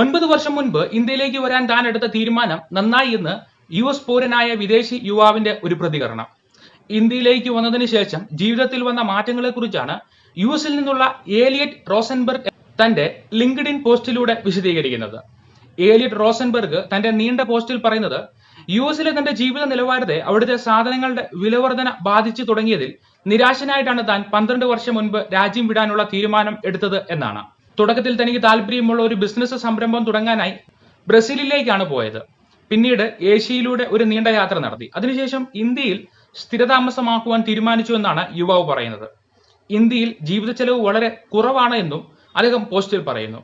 ഒൻപത് വർഷം മുൻപ് ഇന്ത്യയിലേക്ക് വരാൻ താൻ എടുത്ത തീരുമാനം നന്നായി എന്ന് യു എസ് പൗരനായ വിദേശി യുവാവിന്റെ ഒരു പ്രതികരണം. ഇന്ത്യയിലേക്ക് വന്നതിന് ശേഷം ജീവിതത്തിൽ വന്ന മാറ്റങ്ങളെക്കുറിച്ചാണ് യു എസിൽ നിന്നുള്ള ഏലിയറ്റ് റോസൻബർഗ് തന്റെ ലിങ്ക്ഡിൻ പോസ്റ്റിലൂടെ വിശദീകരിക്കുന്നത്. ഏലിയറ്റ് റോസൻബർഗ് തന്റെ നീണ്ട പോസ്റ്റിൽ പറയുന്നത് യു എസിലെ തന്റെ ജീവിത നിലവാരത്തെ അവിടുത്തെ സാധനങ്ങളുടെ വിലവർധന ബാധിച്ചു തുടങ്ങിയതിൽ നിരാശനായിട്ടാണ് താൻ പന്ത്രണ്ട് വർഷം മുൻപ് രാജ്യം വിടാനുള്ള തീരുമാനം എടുത്തത് എന്നാണ്. തുടക്കത്തിൽ തനിക്ക് താല്പര്യമുള്ള ഒരു ബിസിനസ് സംരംഭം തുടങ്ങാനായി ബ്രസീലിലേക്കാണ് പോയത്. പിന്നീട് ഏഷ്യയിലൂടെ ഒരു നീണ്ട യാത്ര നടത്തി. അതിനുശേഷം ഇന്ത്യയിൽ സ്ഥിരതാമസമാക്കുവാൻ തീരുമാനിച്ചു എന്നാണ് യുവാവ് പറയുന്നത്. ഇന്ത്യയിൽ ജീവിത ചെലവ് വളരെ കുറവാണ് എന്നും അദ്ദേഹം പോസ്റ്റിൽ പറയുന്നു.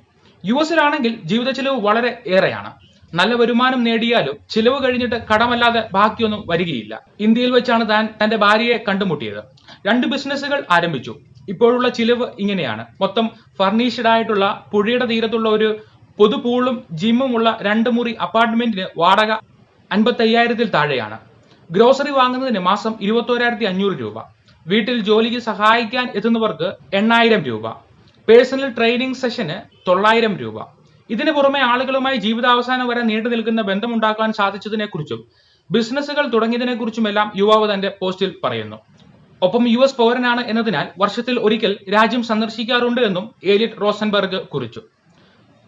യു എസിലാണെങ്കിൽ ജീവിത ചെലവ് വളരെ ഏറെയാണ്. നല്ല വരുമാനം നേടിയാലും ചിലവ് കഴിഞ്ഞിട്ട് കടമല്ലാതെ ബാക്കിയൊന്നും വരികയില്ല. ഇന്ത്യയിൽ വെച്ചാണ് താൻ തന്റെ ഭാര്യയെ കണ്ടുമുട്ടിയത്. രണ്ട് ബിസിനസ്സുകൾ ആരംഭിച്ചു. ഇപ്പോഴുള്ള ചിലവ് ഇങ്ങനെയാണ്. മൊത്തം ഫർണിഷ്ഡ് ആയിട്ടുള്ള പുഴയുടെ തീരത്തുള്ള ഒരു പൊതു പൂളും ജിമ്മും ഉള്ള രണ്ട് മുറി അപ്പാർട്ട്മെന്റിന് വാടക അൻപത്തയ്യായിരത്തിൽ താഴെയാണ്. ഗ്രോസറി വാങ്ങുന്നതിന് മാസം ഇരുപത്തോരായിരത്തി അഞ്ഞൂറ് രൂപ. വീട്ടിൽ ജോലിക്ക് സഹായിക്കാൻ എത്തുന്നവർക്ക് എണ്ണായിരം രൂപ. പേഴ്സണൽ ട്രെയിനിങ് സെഷന് തൊള്ളായിരം രൂപ. ഇതിനു പുറമെ ആളുകളുമായി ജീവിതാവസാനം വരെ നീണ്ടു നിൽക്കുന്ന ബന്ധമുണ്ടാക്കാൻ സാധിച്ചതിനെക്കുറിച്ചും ബിസിനസ്സുകൾ തുടങ്ങിയതിനെക്കുറിച്ചുമെല്ലാം യുവാവ് തന്റെ പോസ്റ്റിൽ പറയുന്നു. ഒപ്പം യു എസ് പൗരനാണ് എന്നതിനാൽ വർഷത്തിൽ ഒരിക്കൽ രാജ്യം സന്ദർശിക്കാറുണ്ട് എന്നും ഏലിയറ്റ് റോസൻബർഗ് കുറിച്ചു.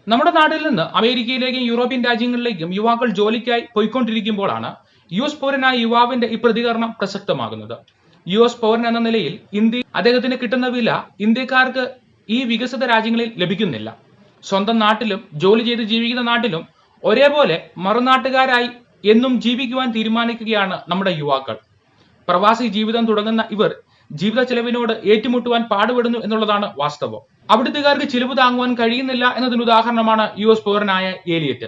നമ്മുടെ നാട്ടിൽ നിന്ന് അമേരിക്കയിലേക്കും യൂറോപ്യൻ രാജ്യങ്ങളിലേക്കും യുവാക്കൾ ജോലിക്കായി പോയിക്കൊണ്ടിരിക്കുമ്പോഴാണ് യു എസ് പൗരനായ യുവാവിന്റെ ഈ പ്രതികരണം പ്രസക്തമാകുന്നത്. യു എസ് പൗരൻ എന്ന നിലയിൽ ഇന്ത്യ അദ്ദേഹത്തിന് കിട്ടുന്ന വില ഇന്ത്യക്കാർക്ക് ഈ വികസിത രാജ്യങ്ങളിൽ ലഭിക്കുന്നില്ല. സ്വന്തം നാട്ടിലും ജോലി ചെയ്ത് ജീവിക്കുന്ന നാട്ടിലും ഒരേപോലെ മറുനാട്ടുകാരായി എന്നും ജീവിക്കുവാൻ തീരുമാനിക്കുകയാണ് നമ്മുടെ യുവാക്കൾ. പ്രവാസി ജീവിതം തുടങ്ങുന്ന ഇവർ ജീവിത ചെലവിനോട് ഏറ്റുമുട്ടുവാൻ പാടുപെടുന്നു എന്നുള്ളതാണ് വാസ്തവം. അവിടുത്തുകാർക്ക് ചിലവ് താങ്ങുവാൻ കഴിയുന്നില്ല എന്നതിന് ഉദാഹരണമാണ് യു എസ് പൗരനായ ഏലിയറ്റ്.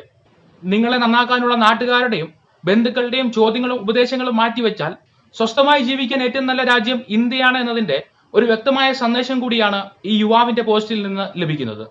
നിങ്ങളെ നന്നാക്കാനുള്ള നാട്ടുകാരുടെയും ബന്ധുക്കളുടെയും ചോദ്യങ്ങളും ഉപദേശങ്ങളും മാറ്റിവെച്ചാൽ സ്വസ്ഥമായി ജീവിക്കാൻ ഏറ്റവും നല്ല രാജ്യം ഇന്ത്യയാണ് എന്നതിന്റെ ഒരു വ്യക്തമായ സന്ദേശം കൂടിയാണ് ഈ യുവാവിന്റെ പോസ്റ്റിൽ നിന്ന് ലഭിക്കുന്നത്.